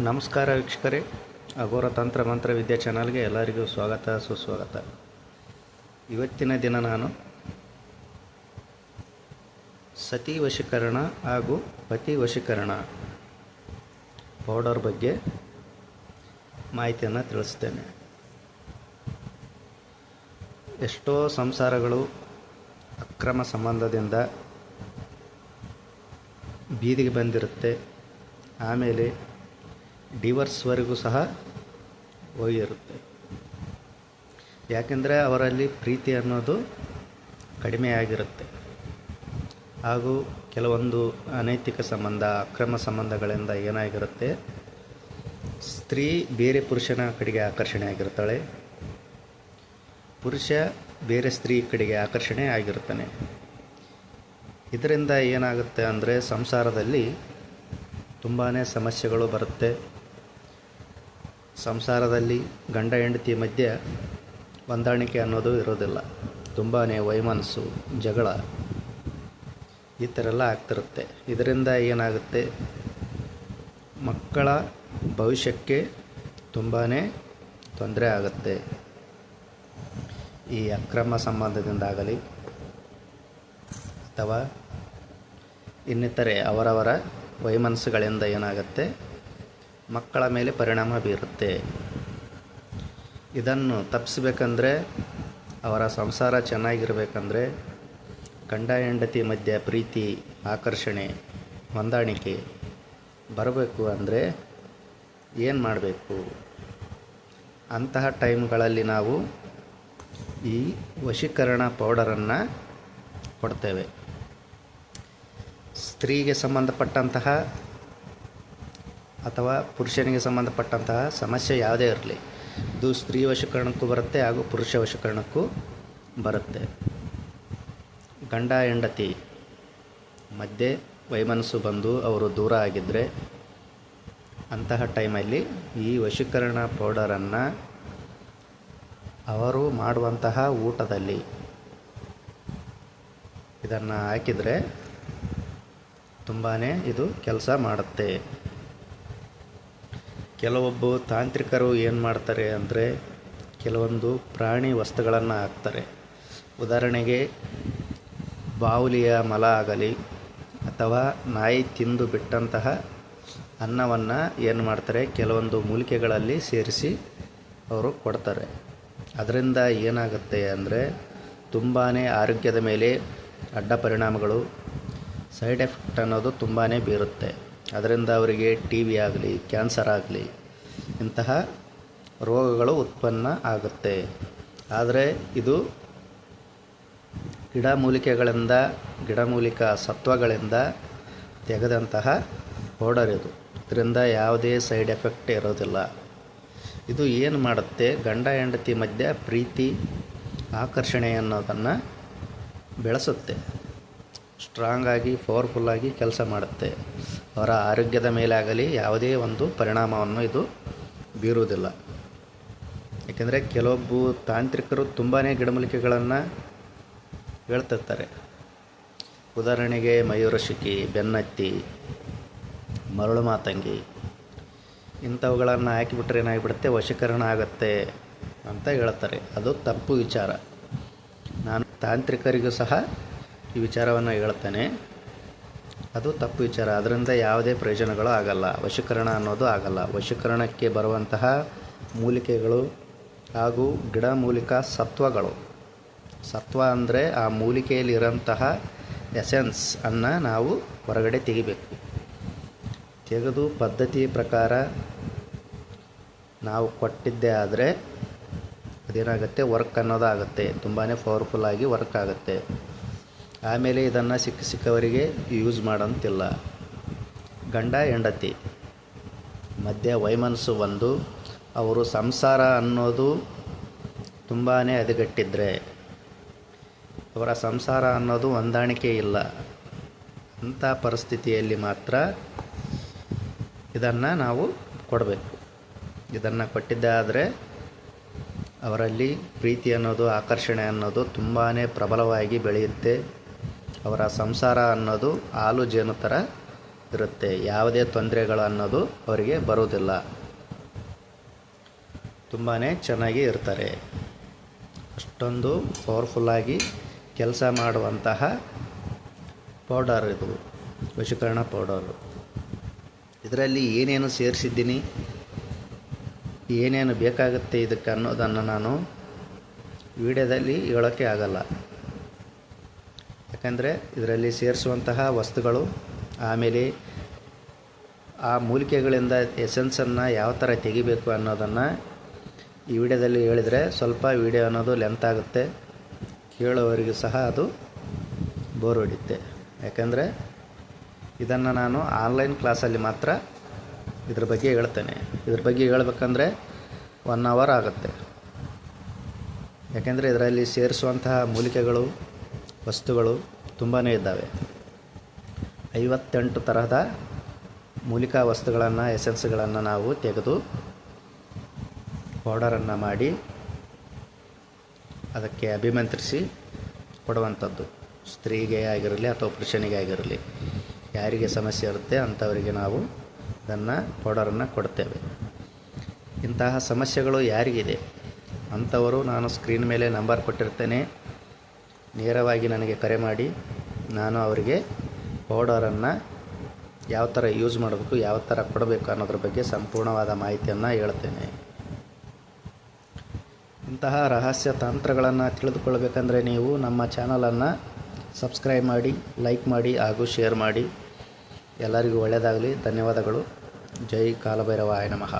ನಮಸ್ಕಾರ ವೀಕ್ಷಕರೇ. ಅಘೋರ ತಂತ್ರ ಮಂತ್ರ ವಿದ್ಯಾ ಚಾನಲ್ಗೆ ಎಲ್ಲರಿಗೂ ಸ್ವಾಗತ, ಸುಸ್ವಾಗತ. ಇವತ್ತಿನ ದಿನ ನಾನು ಸತಿ ವಶೀಕರಣ ಹಾಗೂ ಪತಿ ವಶೀಕರಣ ಪೌಡರ್ ಬಗ್ಗೆ ಮಾಹಿತಿಯನ್ನು ತಿಳಿಸ್ತೇನೆ. ಎಷ್ಟೋ ಸಂಸಾರಗಳು ಅಕ್ರಮ ಸಂಬಂಧದಿಂದ ಬೀದಿಗೆ ಬಂದಿರುತ್ತೆ. ಆಮೇಲೆ ಡಿವರ್ಸ್ವರೆಗೂ ಸಹ ಹೋಗಿರುತ್ತೆ. ಯಾಕೆಂದರೆ ಅವರಲ್ಲಿ ಪ್ರೀತಿ ಅನ್ನೋದು ಕಡಿಮೆ ಆಗಿರುತ್ತೆ. ಹಾಗೂ ಕೆಲವೊಂದು ಅನೈತಿಕ ಸಂಬಂಧ, ಅಕ್ರಮ ಸಂಬಂಧಗಳಿಂದ ಏನಾಗಿರುತ್ತೆ, ಸ್ತ್ರೀ ಬೇರೆ ಪುರುಷನ ಕಡೆಗೆ ಆಕರ್ಷಣೆ ಆಗಿರ್ತಾಳೆ. ಪುರುಷ ಬೇರೆ ಸ್ತ್ರೀ ಕಡೆಗೆ ಆಕರ್ಷಣೆ ಆಗಿರುತ್ತಾನೆ ಇದರಿಂದ ಏನಾಗುತ್ತೆ ಅಂದರೆ ಸಂಸಾರದಲ್ಲಿ ತುಂಬಾ ಸಮಸ್ಯೆಗಳು ಬರುತ್ತೆ. ಸಂಸಾರದಲ್ಲಿ ಗಂಡ ಹೆಂಡತಿ ಮಧ್ಯೆ ಹೊಂದಾಣಿಕೆ ಅನ್ನೋದು ಇರೋದಿಲ್ಲ. ತುಂಬಾ ವೈಮನಸ್ಸು, ಜಗಳ ಈ ಥರ ಎಲ್ಲ ಆಗ್ತಿರುತ್ತೆ. ಇದರಿಂದ ಏನಾಗುತ್ತೆ? ಮಕ್ಕಳ ಭವಿಷ್ಯಕ್ಕೆ ತುಂಬಾ ತೊಂದರೆ ಆಗುತ್ತೆ. ಈ ಅಕ್ರಮ ಸಂಬಂಧದಿಂದಾಗಲಿ ಅಥವಾ ಇನ್ನಿತರೆ ಅವರವರ ವೈಮನಸ್ಸುಗಳಿಂದ ಏನಾಗುತ್ತೆ? ಮಕ್ಕಳ ಮೇಲೆ ಪರಿಣಾಮ ಬೀರುತ್ತೆ. ಇದನ್ನು ತಪ್ಪಿಸ್ಬೇಕಂದ್ರೆ, ಅವರ ಸಂಸಾರ ಚೆನ್ನಾಗಿರಬೇಕಂದ್ರೆ, ಗಂಡ ಹೆಂಡತಿ ಮಧ್ಯೆ ಪ್ರೀತಿ, ಆಕರ್ಷಣೆ, ಹೊಂದಾಣಿಕೆ ಬರಬೇಕು ಅಂದರೆ ಏನು ಮಾಡಬೇಕು? ಅಂತಹ ಟೈಮ್ಗಳಲ್ಲಿ ನಾವು ಈ ವಶೀಕರಣ ಪೌಡರನ್ನು ಕೊಡ್ತೇವೆ. ಸ್ತ್ರೀಗೆ ಸಂಬಂಧಪಟ್ಟಂತಹ ಅಥವಾ ಪುರುಷನಿಗೆ ಸಂಬಂಧಪಟ್ಟಂತಹ ಸಮಸ್ಯೆ ಯಾವುದೇ ಇರಲಿ, ಇದು ಸ್ತ್ರೀ ವಶೀಕರಣಕ್ಕೂ ಬರುತ್ತೆ ಹಾಗೂ ಪುರುಷ ವಶೀಕರಣಕ್ಕೂ ಬರುತ್ತೆ. ಗಂಡ, ಹೆಂಡತಿ ಮಧ್ಯೆ ವೈಮನಸ್ಸು ಬಂದು ಅವರು ದೂರ ಆಗಿದ್ದರೆ ಅಂತಹ ಟೈಮಲ್ಲಿ ಈ ವಶೀಕರಣ ಪೌಡರನ್ನು ಅವರು ಮಾಡುವಂತಹ ಊಟದಲ್ಲಿ ಇದನ್ನು ಹಾಕಿದರೆ ತುಂಬಾ ಇದು ಕೆಲಸ ಮಾಡುತ್ತೆ. ಕೆಲವೊಬ್ಬ ತಾಂತ್ರಿಕರು ಏನು ಮಾಡ್ತಾರೆ ಅಂದರೆ ಕೆಲವೊಂದು ಪ್ರಾಣಿ ವಸ್ತುಗಳನ್ನು ಹಾಕ್ತಾರೆ. ಉದಾಹರಣೆಗೆ ಬಾವುಲಿಯ ಮಲ ಆಗಲಿ ಅಥವಾ ನಾಯಿ ತಿಂದು ಬಿಟ್ಟಂತಹ ಅನ್ನವನ್ನು ಏನು ಮಾಡ್ತಾರೆ ಕೆಲವೊಂದು ಮೂಲಿಕೆಗಳಲ್ಲಿ ಸೇರಿಸಿ ಅವರು ಕೊಡ್ತಾರೆ. ಅದರಿಂದ ಏನಾಗುತ್ತೆ ಅಂದರೆ ತುಂಬಾ ಆರೋಗ್ಯದ ಮೇಲೆ ಅಡ್ಡ ಪರಿಣಾಮಗಳು, ಸೈಡ್ ಎಫೆಕ್ಟ್ ಅನ್ನೋದು ತುಂಬಾ ಬೀರುತ್ತೆ. ಅದರಿಂದ ಅವರಿಗೆ ಟಿ ವಿ ಆಗಲಿ ಕ್ಯಾನ್ಸರ್ ಆಗಲಿ, ಇಂತಹ ರೋಗಗಳು ಉತ್ಪನ್ನ ಆಗುತ್ತೆ. ಆದರೆ ಇದು ಗಿಡಮೂಲಿಕೆಗಳಿಂದ, ಗಿಡಮೂಲಿಕ ಸತ್ವಗಳಿಂದ ತೆಗೆದಂತಹ ಪೌಡರ್ ಇದು. ಇದರಿಂದ ಯಾವುದೇ ಸೈಡ್ ಎಫೆಕ್ಟ್ ಇರೋದಿಲ್ಲ. ಇದು ಏನು ಮಾಡುತ್ತೆ? ಗಂಡ ಹೆಂಡತಿ ಮಧ್ಯೆ ಪ್ರೀತಿ, ಆಕರ್ಷಣೆ ಅನ್ನೋದನ್ನು ಬೆಳೆಸುತ್ತೆ. ಸ್ಟ್ರಾಂಗಾಗಿ ಪವರ್ಫುಲ್ಲಾಗಿ ಕೆಲಸ ಮಾಡುತ್ತೆ. ಅವರ ಆರೋಗ್ಯದ ಮೇಲೆ ಆಗಲಿ ಯಾವುದೇ ಒಂದು ಪರಿಣಾಮವನ್ನು ಇದು ಬೀರುವುದಿಲ್ಲ. ಏಕೆಂದರೆ ಕೆಲವೊಬ್ಬ ತಾಂತ್ರಿಕರು ತುಂಬಾ ಗಿಡಮೂಲಿಕೆಗಳನ್ನು ಹೇಳ್ತಿರ್ತಾರೆ. ಉದಾಹರಣೆಗೆ ಮಯೂರಶಿಖಿ ಬೆನ್ನತ್ತಿ ಮರಳು ಮಾತಂಗಿ, ಇಂಥವುಗಳನ್ನು ಹಾಕಿಬಿಟ್ರೆ ಏನಾಗಿಬಿಡುತ್ತೆ? ವಶೀಕರಣ ಆಗುತ್ತೆ ಅಂತ ಹೇಳ್ತಾರೆ. ಅದು ತಪ್ಪು ವಿಚಾರ. ನಾನು ತಾಂತ್ರಿಕರಿಗೂ ಸಹ ಈ ವಿಚಾರವನ್ನು ಹೇಳ್ತಾನೆ ಅದು ತಪ್ಪು ವಿಚಾರ. ಅದರಿಂದ ಯಾವುದೇ ಪ್ರಯೋಜನಗಳು ಆಗಲ್ಲ. ವಶೀಕರಣ ಅನ್ನೋದು ಆಗಲ್ಲ. ವಶೀಕರಣಕ್ಕೆ ಬರುವಂತಹ ಮೂಲಿಕೆಗಳು ಹಾಗೂ ಗಿಡಮೂಲಿಕ ಸತ್ವಗಳು. ಸತ್ವ ಅಂದರೆ ಆ ಮೂಲಿಕೆಯಲ್ಲಿರೋಂತಹ ಎಸೆನ್ಸ್ ಅನ್ನು ನಾವು ಹೊರಗಡೆ ತೆಗಿಬೇಕು. ತೆಗೆದು ಪದ್ಧತಿ ಪ್ರಕಾರ ನಾವು ಕೊಟ್ಟಿದ್ದೇ ಆದರೆ ಅದೇನಾಗುತ್ತೆ? ವರ್ಕ್ ಅನ್ನೋದಾಗುತ್ತೆ. ತುಂಬಾ ಪವರ್ಫುಲ್ಲಾಗಿ ವರ್ಕ್ ಆಗುತ್ತೆ. ಆಮೇಲೆ ಇದನ್ನು ಸಿಕ್ಕ ಸಿಕ್ಕವರಿಗೆ ಯೂಸ್ ಮಾಡಂತಿಲ್ಲ. ಗಂಡ, ಹೆಂಡತಿ. ಮಧ್ಯೆ ವೈಮನಸ್ಸು ಬಂದು ಅವರು ಸಂಸಾರ ಅನ್ನೋದು ತುಂಬಾ ಅದಗಟ್ಟಿದ್ರೆ ಅವರ ಸಂಸಾರ ಅನ್ನೋದು ಹೊಂದಾಣಿಕೆ ಇಲ್ಲ. ಅಂಥ ಪರಿಸ್ಥಿತಿಯಲ್ಲಿ ಮಾತ್ರ ಇದನ್ನು ನಾವು ಕೊಡಬೇಕು. ಇದನ್ನು ಕೊಟ್ಟಿದ್ದಾದರೆ ಅವರಲ್ಲಿ ಪ್ರೀತಿ ಅನ್ನೋದು, ಆಕರ್ಷಣೆ ಅನ್ನೋದು ತುಂಬಾ ಪ್ರಬಲವಾಗಿ ಬೆಳೆಯುತ್ತೆ. ಅವರ ಸಂಸಾರ ಅನ್ನೋದು ಹಾಲು ಜೇನು ಥರ ಇರುತ್ತೆ. ಯಾವುದೇ ತೊಂದರೆಗಳು ಅನ್ನೋದು ಅವರಿಗೆ ಬರೋದಿಲ್ಲ. ತುಂಬಾ ಚೆನ್ನಾಗಿ ಇರ್ತಾರೆ. ಅಷ್ಟೊಂದು ಪವರ್ಫುಲ್ಲಾಗಿ ಕೆಲಸ ಮಾಡುವಂತಹ ಪೌಡರ್ ಇದು, ವಶೀಕರಣ ಪೌಡರು ಇದರಲ್ಲಿ ಏನೇನು ಸೇರಿಸಿದ್ದೀನಿ, ಏನೇನು ಬೇಕಾಗುತ್ತೆ ಇದಕ್ಕೆ ಅನ್ನೋದನ್ನು ನಾನು ವಿಡಿಯೋದಲ್ಲಿ ಹೇಳೋಕ್ಕೆ ಆಗಲ್ಲ. ಯಾಕಂದರೆ ಇದರಲ್ಲಿ ಸೇರಿಸುವಂತಹ ವಸ್ತುಗಳು, ಆಮೇಲೆ ಆ ಮೂಲಿಕೆಗಳಿಂದ ಎಸೆನ್ಸನ್ನು ಯಾವ ಥರ ತೆಗಿಬೇಕು ಅನ್ನೋದನ್ನು ಈ ವಿಡಿಯೋದಲ್ಲಿ ಹೇಳಿದರೆ ಸ್ವಲ್ಪ ವಿಡಿಯೋ ಅನ್ನೋದು ಲೆಂತ್ ಆಗುತ್ತೆ. ಕೇಳೋವರಿಗೂ ಸಹ ಅದು ಬೋರ್ ಹೊಡಿತ್ತೆ ಯಾಕಂದರೆ ಇದನ್ನು ನಾನು ಆನ್ಲೈನ್ ಕ್ಲಾಸಲ್ಲಿ ಮಾತ್ರ ಇದ್ರ ಬಗ್ಗೆ ಹೇಳ್ತೇನೆ. ಇದ್ರ ಬಗ್ಗೆ ಹೇಳ್ಬೇಕಂದ್ರೆ ಒನ್ ಅವರ್ ಆಗುತ್ತೆ. ಯಾಕೆಂದರೆ ಇದರಲ್ಲಿ ಸೇರಿಸುವಂತಹ ಮೂಲಿಕೆಗಳು ವಸ್ತುಗಳು ತುಂಬಾ ಇದ್ದಾವೆ. ಐವತ್ತೆಂಟು ತರಹದ ಮೂಲಿಕಾ ವಸ್ತುಗಳನ್ನು, ಎಸೆನ್ಸ್ಗಳನ್ನು ನಾವು ತೆಗೆದು ಪೌಡರನ್ನು ಮಾಡಿ ಅದಕ್ಕೆ ಅಭಿಮಂತ್ರಿಸಿ ಕೊಡುವಂಥದ್ದು. ಸ್ತ್ರೀಗೆ ಆಗಿರಲಿ ಅಥವಾ ಪುರುಷನಿಗೆ ಆಗಿರಲಿ, ಯಾರಿಗೆ ಸಮಸ್ಯೆ ಇರುತ್ತೆ ಅಂಥವರಿಗೆ ನಾವು ಅದನ್ನು ಪೌಡರನ್ನು ಕೊಡ್ತೇವೆ. ಇಂತಹ ಸಮಸ್ಯೆಗಳು ಯಾರಿಗಿದೆ? ಅಂಥವರು ನಾನು ಸ್ಕ್ರೀನ್ ಮೇಲೆ ನಂಬರ್ ಕೊಟ್ಟಿರ್ತೇನೆ. ನೇರವಾಗಿ ನನಗೆ ಕರೆ ಮಾಡಿ, ನಾನು ಅವರಿಗೆ ಪೌಡರನ್ನು ಯಾವ ಥರ ಯೂಸ್ ಮಾಡಬೇಕು, ಯಾವ ಥರ ಕೊಡಬೇಕು ಅನ್ನೋದ್ರ ಬಗ್ಗೆ ಸಂಪೂರ್ಣವಾದ ಮಾಹಿತಿಯನ್ನು ಹೇಳ್ತೇನೆ. ಇಂತಹ ರಹಸ್ಯ ತಂತ್ರಗಳನ್ನು ತಿಳಿದುಕೊಳ್ಬೇಕಂದ್ರೆ ನೀವು ನಮ್ಮ ಚಾನಲನ್ನು ಸಬ್ಸ್ಕ್ರೈಬ್ ಮಾಡಿ ಲೈಕ್ ಮಾಡಿ ಹಾಗೂ ಶೇರ್ ಮಾಡಿ. ಎಲ್ಲರಿಗೂ ಒಳ್ಳೆಯದಾಗಲಿ ಧನ್ಯವಾದಗಳು. ಜೈ ಕಾಲಭೈರವಾಯ ನಮಃ.